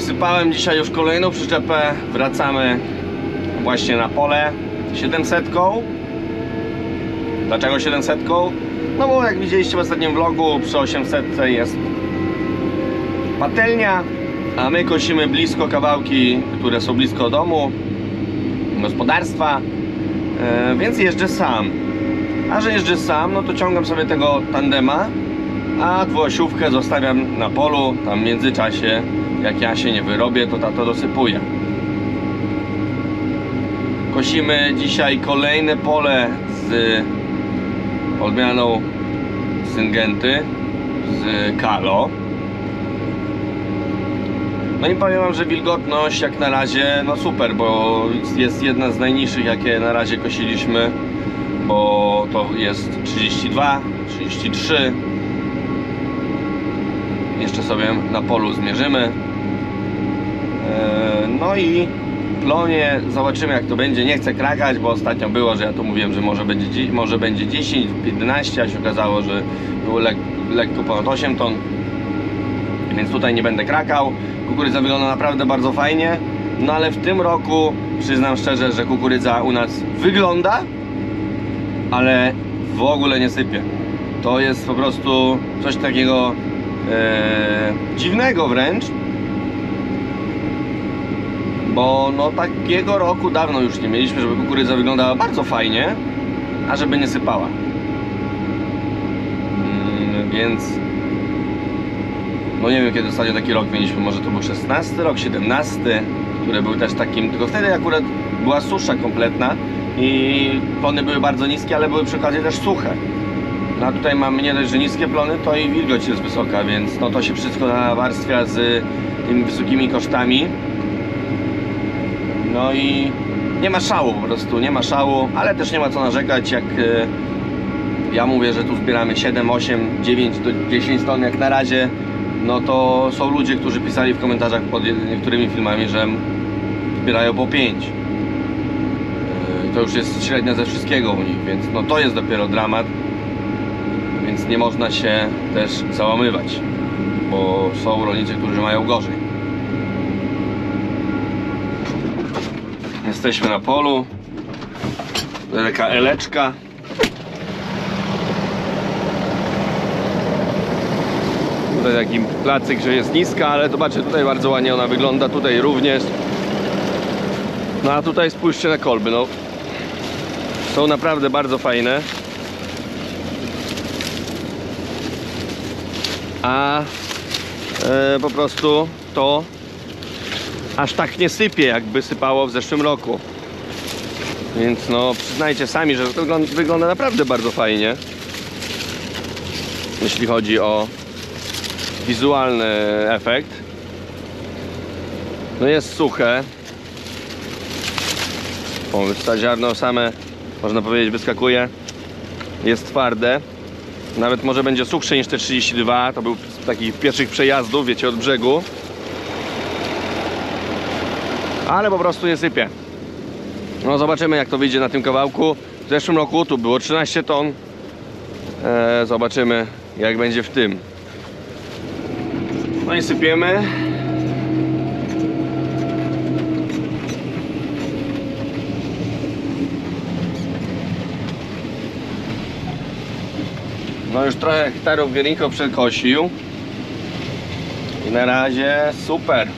Wysypałem dzisiaj już kolejną przyczepę. Wracamy właśnie na pole 700. Dlaczego 700? No bo jak widzieliście w ostatnim vlogu, przy 800 jest patelnia, a my kosimy blisko kawałki, które są blisko domu, gospodarstwa, e, więc jeżdżę sam. A że jeżdżę sam, no to ciągam sobie tego tandema, a dwuosiówkę zostawiam na polu, tam w międzyczasie, jak ja się nie wyrobię, to tato dosypuje. Kosimy dzisiaj kolejne pole z odmianą Syngenty z Kalo. No i powiem wam, że wilgotność jak na razie no super, bo jest jedna z najniższych jakie na razie kosiliśmy, bo to jest 32, 33. Jeszcze sobie na polu zmierzymy. Eee, No i plonie zobaczymy jak to będzie. Nie chcę krakać, bo ostatnio było, że ja tu mówiłem, że może będzie, dzie- może będzie 10, 15, a się okazało, że było lek, lekko ponad 8 ton. Więc tutaj nie będę krakał. Kukurydza wygląda naprawdę bardzo fajnie. No ale w tym roku przyznam szczerze, że kukurydza u nas wygląda, ale w ogóle nie sypie. To jest po prostu coś takiego e, dziwnego wręcz. Bo no takiego roku dawno już nie mieliśmy, żeby kukurydza wyglądała bardzo fajnie, a żeby nie sypała. Mm, więc no nie wiem kiedy ostatnio taki rok mieliśmy, może to był 16 rok, 17, który był też takim, tylko wtedy akurat była susza kompletna i plony były bardzo niskie, ale były przy okazji też suche. No a tutaj mamy nie dość, że niskie plony, to i wilgoć jest wysoka, więc no to się wszystko nawarstwia z tymi wysokimi kosztami. No i nie ma szału po prostu, nie ma szału, ale też nie ma co narzekać, jak e, ja mówię, że tu zbieramy 7, 8, 9 do 10 ton jak na razie, no to są ludzie, którzy pisali w komentarzach pod niektórymi filmami, że zbierają po 5. Yy, To już jest średnia ze wszystkiego u nich, więc no to jest dopiero dramat. Więc nie można się też załamywać, bo są rolnicy, którzy mają gorzej. Jesteśmy na polu. Taka eleczka. Tutaj taki placyk, że jest niska, ale zobaczcie, tutaj bardzo ładnie ona wygląda, tutaj również. No a tutaj spójrzcie na kolby, no. Są naprawdę bardzo fajne. A e, po prostu to aż tak nie sypie, jakby sypało w zeszłym roku. Więc no przyznajcie sami, że to wygląda, naprawdę bardzo fajnie. Jeśli chodzi o wizualny efekt. No jest suche. O, ta ziarno same, można powiedzieć, wyskakuje. Jest twarde. Nawet może będzie suchsze niż te 32. To był z takich pierwszych przejazdów, wiecie, od brzegu. Ale po prostu nie sypie. No zobaczymy jak to wyjdzie na tym kawałku. W zeszłym roku tu było 13 ton. Eee, zobaczymy jak będzie w tym. No i sypiemy. No już trochę hektarów Wierinko przekosił. I na razie super.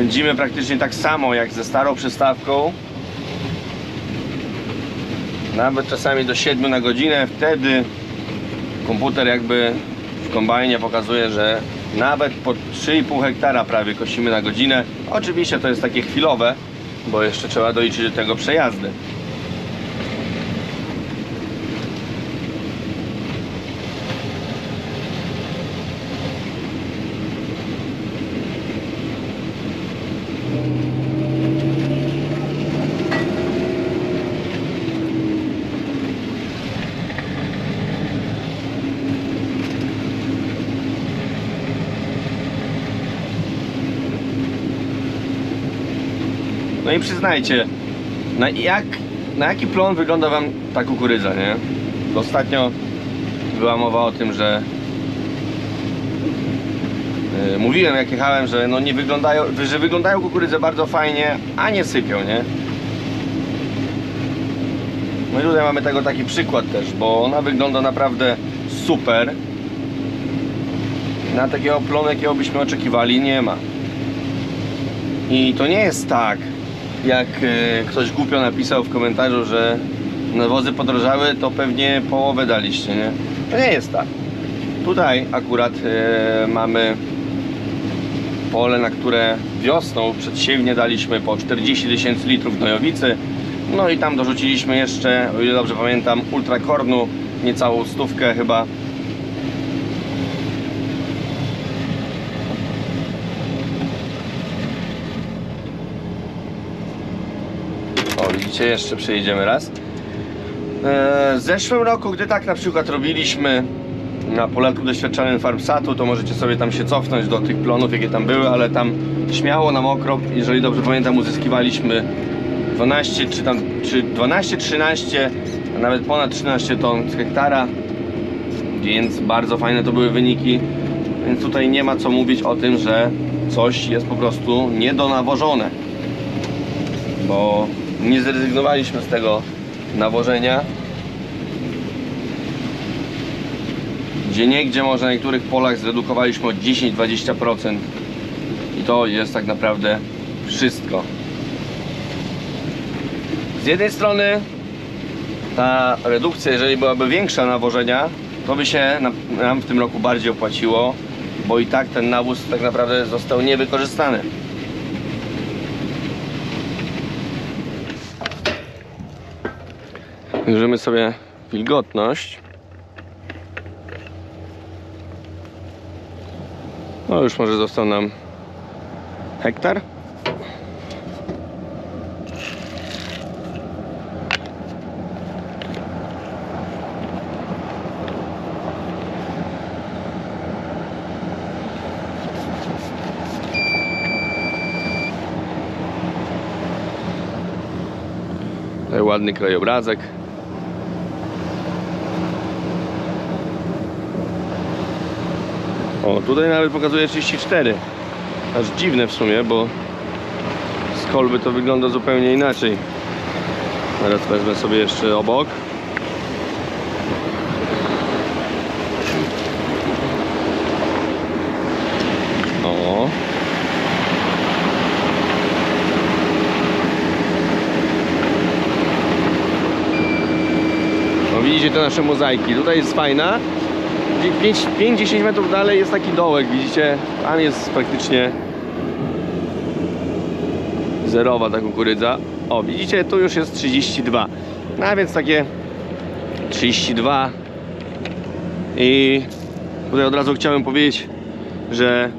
Pędzimy praktycznie tak samo jak ze starą przystawką. Nawet czasami do 7 na godzinę. Wtedy komputer jakby w kombajnie pokazuje, że nawet po 3,5 hektara prawie kosimy na godzinę. Oczywiście to jest takie chwilowe, bo jeszcze trzeba doliczyć do tego przejazdy. No i przyznajcie, na, jak, na jaki plon wygląda Wam ta kukurydza, nie? Ostatnio była mowa o tym, że Yy, mówiłem jak jechałem, że no nie wyglądają, że wyglądają kukurydze bardzo fajnie, a nie sypią, nie? No i tutaj mamy tego taki przykład też, bo ona wygląda naprawdę super. Na takiego plonu, jakiego byśmy oczekiwali, nie ma. I to nie jest tak, jak e, ktoś głupio napisał w komentarzu, że nawozy podrożały, to pewnie połowę daliście, nie? To nie jest tak. Tutaj akurat e, mamy pole, na które wiosną przedsiewnie daliśmy po 40 tysięcy litrów gnojowicy. No i tam dorzuciliśmy jeszcze, o ile dobrze pamiętam, ultrakornu, niecałą stówkę chyba. Jeszcze przejedziemy raz. E, W zeszłym roku, gdy tak na przykład robiliśmy na poletku doświadczonym Farmsatu, to możecie sobie tam się cofnąć do tych plonów, jakie tam były, ale tam śmiało na mokro, jeżeli dobrze pamiętam, uzyskiwaliśmy 12 czy tam czy 12, 13, a nawet ponad 13 ton z hektara, więc bardzo fajne to były wyniki. Więc tutaj nie ma co mówić o tym, że coś jest po prostu niedonawożone, bo nie zrezygnowaliśmy z tego nawożenia. Gdzie niegdzie może na niektórych polach zredukowaliśmy o 10-20% i to jest tak naprawdę wszystko. Z jednej strony ta redukcja, jeżeli byłaby większa nawożenia, to by się nam, w tym roku bardziej opłaciło, bo i tak ten nawóz tak naprawdę został niewykorzystany. Mierzymy sobie wilgotność. No już może został nam hektar. Ładny krajobrazek. O, tutaj nawet pokazuje 34. Aż dziwne w sumie, bo z kolby to wygląda zupełnie inaczej. Teraz wezmę sobie jeszcze obok. O. Widzicie te nasze mozaiki. Tutaj jest fajna. 5-10 metrów dalej jest taki dołek, widzicie? Tam jest praktycznie zerowa ta kukurydza. O, widzicie, tu już jest 32. No a więc takie 32. I tutaj od razu chciałem powiedzieć, że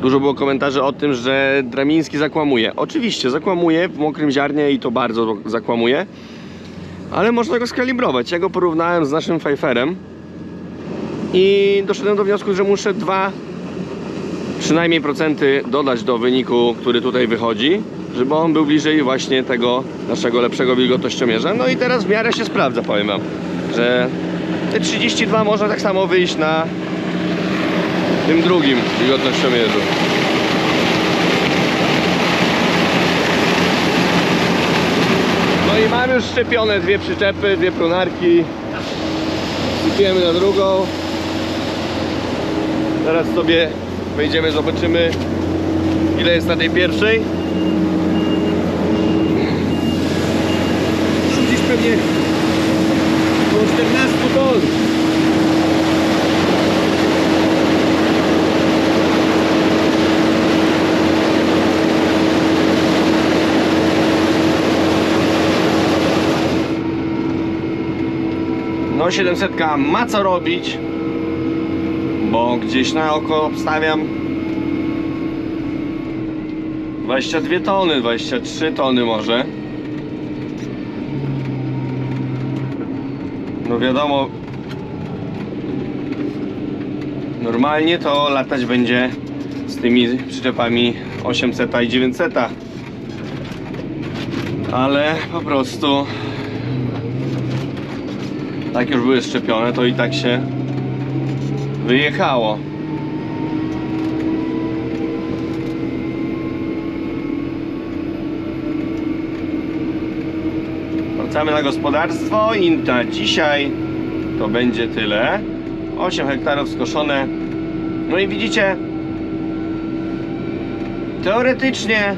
dużo było komentarzy o tym, że Dramiński zakłamuje. Oczywiście, zakłamuje w mokrym ziarnie i to bardzo zakłamuje. Ale można go skalibrować. Ja go porównałem z naszym Pfeifferem i doszedłem do wniosku, że muszę dwa przynajmniej procenty dodać do wyniku, który tutaj wychodzi, żeby on był bliżej właśnie tego naszego lepszego wilgotnościomierza. No i teraz w miarę się sprawdza, powiem wam, że te 32 można tak samo wyjść na tym drugim wilgotnościomierzu. No i mam już szczepione dwie przyczepy, dwie prunarki. Sypiemy na drugą. Teraz sobie wejdziemy, zobaczymy ile jest na tej pierwszej. Gdzieś pewnie około 14 ton. No 700 ma co robić bo gdzieś na oko obstawiam 22 tony, 23 tony może. No wiadomo, normalnie to latać będzie z tymi przyczepami 800 i 900. Ale po prostu tak już były szczepione, to i tak się Wyjechało. Wracamy na gospodarstwo i na dzisiaj to będzie tyle. 8 hektarów skoszone. No i widzicie, teoretycznie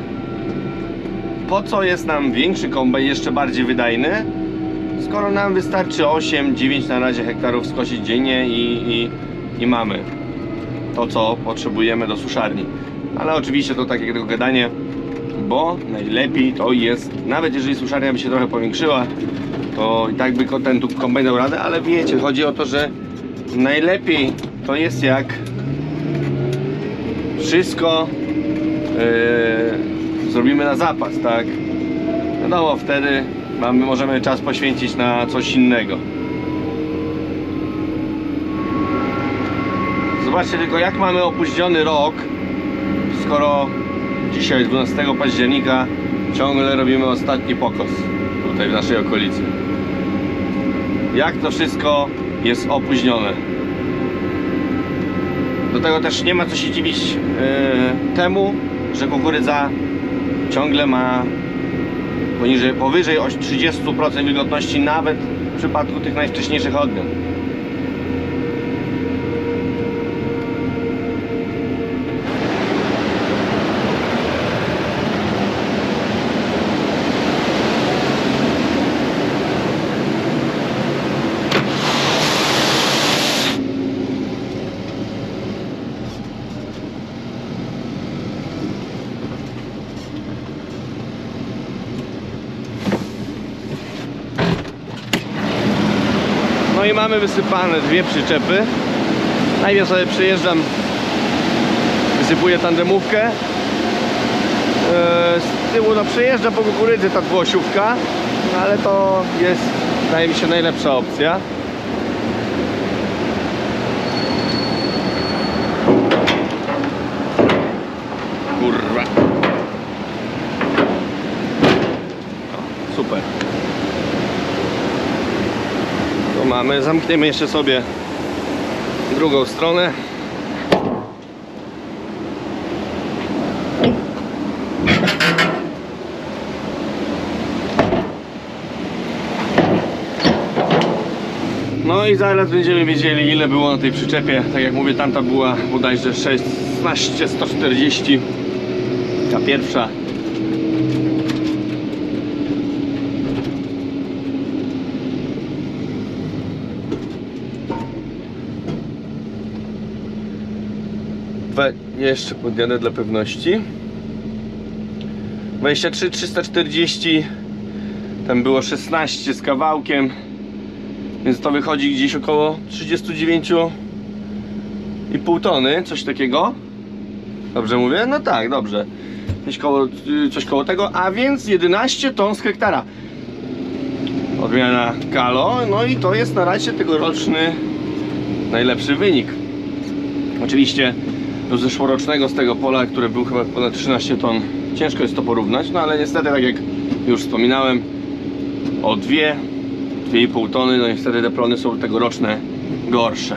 po co jest nam większy kombajn, jeszcze bardziej wydajny, skoro nam wystarczy 8-9 na razie hektarów skosić dziennie i, i i mamy to, co potrzebujemy do suszarni. Ale oczywiście to takie tylko gadanie, bo najlepiej to jest, nawet jeżeli suszarnia by się trochę powiększyła, to i tak by ten tu kombajn dał radę, ale wiecie, chodzi o to, że najlepiej to jest jak wszystko yy, zrobimy na zapas, tak? Wiadomo, wtedy mamy, możemy czas poświęcić na coś innego. Zobaczcie tylko jak mamy opóźniony rok, skoro dzisiaj 12 października ciągle robimy ostatni pokos tutaj w naszej okolicy. Jak to wszystko jest opóźnione. Do tego też nie ma co się dziwić yy, temu, że kukurydza ciągle ma poniżej, powyżej oś- 30% wilgotności nawet w przypadku tych najwcześniejszych odmian. Mamy wysypane dwie przyczepy. Najpierw sobie przyjeżdżam, wysypuję tandemówkę. Eee, Z tyłu no przejeżdża po kukurydzy ta dwuosiówka, no ale to jest, wydaje mi się, najlepsza opcja. Kurwa. O, super. Mamy, zamkniemy jeszcze sobie drugą stronę. No i zaraz będziemy wiedzieli ile było na tej przyczepie. Tak jak mówię, tamta była bodajże 16 140. Ta pierwsza We, jeszcze podjadę dla pewności. 23 340 tam było 16 z kawałkiem więc to wychodzi gdzieś około 39,5 tony, coś takiego. Dobrze mówię? No tak, dobrze. Coś koło, coś koło tego, a więc 11 ton z hektara. Odmiana Kalo, no i to jest na razie tegoroczny najlepszy wynik. Oczywiście do zeszłorocznego z tego pola, które był chyba ponad 13 ton, ciężko jest to porównać, no ale niestety, tak jak już wspominałem, o dwie 2,5 tony, no i wtedy te plony są tegoroczne gorsze.